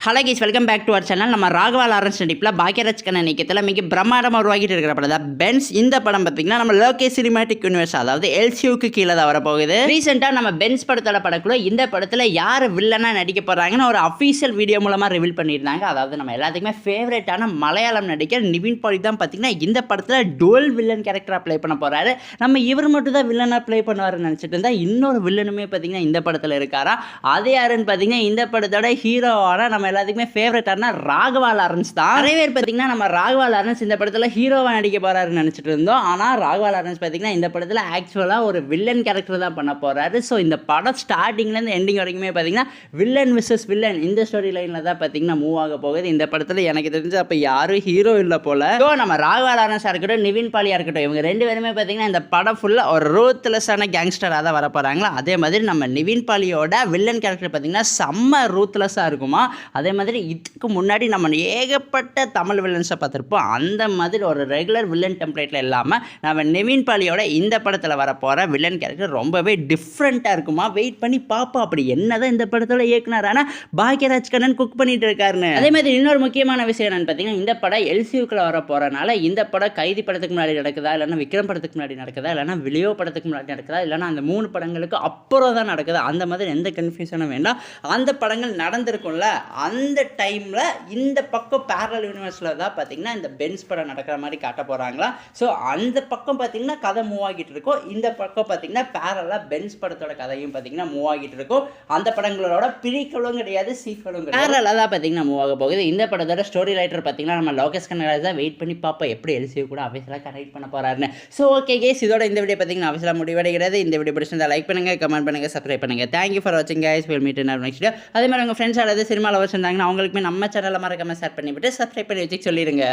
Hello guys welcome back to our channel நம்ம Raghava Lawrence நடிப்பில் பாக்கியராஜ் கண்ணன் நிக்கத்தில் மிக பிரம்மாண்டமாக உருவாக்கிட்டு இருக்கிற படம் தான் பென்ஸ் இந்த படம் பார்த்தீங்கன்னா நம்ம லோகே சினிமேட்டிக் யூனிவர்ஸ் அதாவது எல்சியூக்கு கீழே தான் வரப்போகுது. ரீசெண்டாக நம்ம பென்ஸ் படத்தோட படக்குள்ள இந்த படத்தில் யார் வில்லனாக நடிக்க போகிறாங்கன்னு ஒரு அஃபீஷியல் வீடியோ மூலமாக ரிவீல் பண்ணியிருந்தாங்க. அதாவது நம்ம எல்லாத்துக்குமே ஃபேவரட்டான மலையாளம் நடிகர் நிவின் பாலி தான் பார்த்தீங்கன்னா இந்த படத்தில் டுவல் வில்லன் கேரக்டராக ப்ளே பண்ண போகிறாரு நம்ம இவர் மட்டும் தான் வில்லனாக ப்ளே பண்ணுவார்னு நினச்சிட்டு இருந்தால் இன்னொரு வில்லனுமே பார்த்தீங்கன்னா இந்த படத்தில் இருக்காரா? அது யாருன்னு பார்த்தீங்கன்னா இந்த படத்தோட ஹீரோவான நம்ம எல்லாத்துக்குமே ஃபேவரட்டான ராகவா லாரன்ஸ் தான். நிறைய பேர் பார்த்தீங்கன்னா நம்ம ராகவா லாரன்ஸ் இந்த படத்தில் ஹீரோவாக நடிக்க போகிறாருன்னு நினச்சிட்டு இருந்தோம். ஆனால் ராகவா லாரன்ஸ் பார்த்தீங்கன்னா இந்த படத்தில் ஆக்சுவலாக ஒரு வில்லன் கேரக்டர் தான் பண்ண போறாரு. ஸோ இந்த படம் ஸ்டார்டிங்லேருந்து எண்டிங் வரைக்குமே பார்த்தீங்கன்னா வில்லன் விசஸ் வில்லன் இந்த ஸ்டோரி லைனில் தான் பார்த்தீங்கன்னா மூவ் ஆக போகுது. இந்த படத்தில் எனக்கு தெரிஞ்சு அப்போ யாரும் ஹீரோ இல்லை போல. ஸோ நம்ம ராகவா லாரன்ஸாக இருக்கட்டும் நிவின் பாலியாக இருக்கட்டும் இவங்க ரெண்டு பேருமே பார்த்தீங்கன்னா இந்த படம் ஃபுல்லாக ஒரு ரூத்லெஸ்ஸான கேங்ஸ்டராக தான் வர போகிறாங்களா அதே மாதிரி நம்ம நிவின் பாலியோட வில்லன் கேரக்டர் பார்த்தீங்கன்னா செம்ம ரூத்லெஸ்ஸாக இருக்குமா? அதே மாதிரி இதுக்கு முன்னாடி நம்ம ஏகப்பட்ட தமிழ் வில்லன்ஸை பார்த்துருப்போம். அந்த மாதிரி ஒரு ரெகுலர் வில்லன் டெம்ப்ளேட்டில் இல்லாமல் நம்ம நெவின் பாலியோட இந்த படத்தில் வர போகிற வில்லன் கேரக்டர் ரொம்பவே டிஃப்ரெண்ட்டாக இருக்குமா? வெயிட் பண்ணி பார்ப்போம் அப்படி என்னதான் இந்த படத்தில் இயக்குனார். ஆனால் பாக்யராஜ் கண்ணன் குக் பண்ணிட்டு இருக்காருன்னு. அதே மாதிரி இன்னொரு முக்கியமான விஷயம் என்னென்னு பார்த்தீங்கன்னா இந்த படம் எல்சியூக்கில் வர போகிறனால இந்த படம் கைதி படத்துக்கு முன்னாடி நடக்குதா? இல்லைன்னா விக்ரம் படத்துக்கு முன்னாடி நடக்குதா? இல்லைன்னா விலியோ படத்துக்கு முன்னாடி நடக்குதா? இல்லைன்னா அந்த மூணு படங்களுக்கு அப்புறம் தான் நடக்குது? அந்த மாதிரி எந்த கன்ஃபியூஷனும் வேண்டாம். அந்த படங்கள் நடந்திருக்கும்ல. அந்த டைமில் இந்த பக்கம் பேரல் யூனிவர்ஸில் தான் பார்த்தீங்கன்னா இந்த பென்ஸ் படம் நடக்கிற மாதிரி காட்ட போகிறாங்களா ஸோ அந்த பக்கம் பார்த்தீங்கன்னா கதை மூவ் ஆகிட்டு இருக்கும். இந்த பக்கம் பார்த்தீங்கன்னா பேரலாக பென்ஸ் படத்தோட கதையும் பார்த்தீங்கன்னா மூவ் ஆகிட்டு இருக்கும். அந்த படங்களோட பிரிக்கலும் கிடையாது சீக்வலும் கிடையாது. பேரலாக தான் பார்த்தீங்கன்னா மூவ் ஆக போகுது. இந்த படத்தோட ஸ்டோரி ரைட்டர் பார்த்தீங்கன்னா நம்ம லோகேஷ் கனகராஜ் தான். வெயிட் பண்ணி பார்ப்போம். எப்படி எல்சியூ கூட அஃபீஸியலாக கரெக்ட் பண்ண போகிறாருன்னு ஸோ ஓகே கேஸ் இதோட இந்த வீடியோ பார்த்தீங்கன்னா அஃபீஸியலாக முடிவடைகிறது. இந்த வீடியோ பிடிச்சிருந்தா லைக் பண்ணுங்கள் கமெண்ட் பண்ணுங்கள் சப்ஸ்கிரைப் பண்ணுங்கள் தேங்க்யூ ஃபார் வாட்சிங் கைஸ் வில் மீட் இன் அதே மாதிரி உங்கள் ஃப்ரெண்ட்ஸ் அல்லது சினிமா லவர்ஸ் இருந்தாங்கன்னா அவங்களுக்குமே நம்ம சேனலை மறக்காம ஷேர் பண்ணிவிட்டு சப்ஸ்கிரைப் பண்ணி வச்சு சொல்லிடுங்க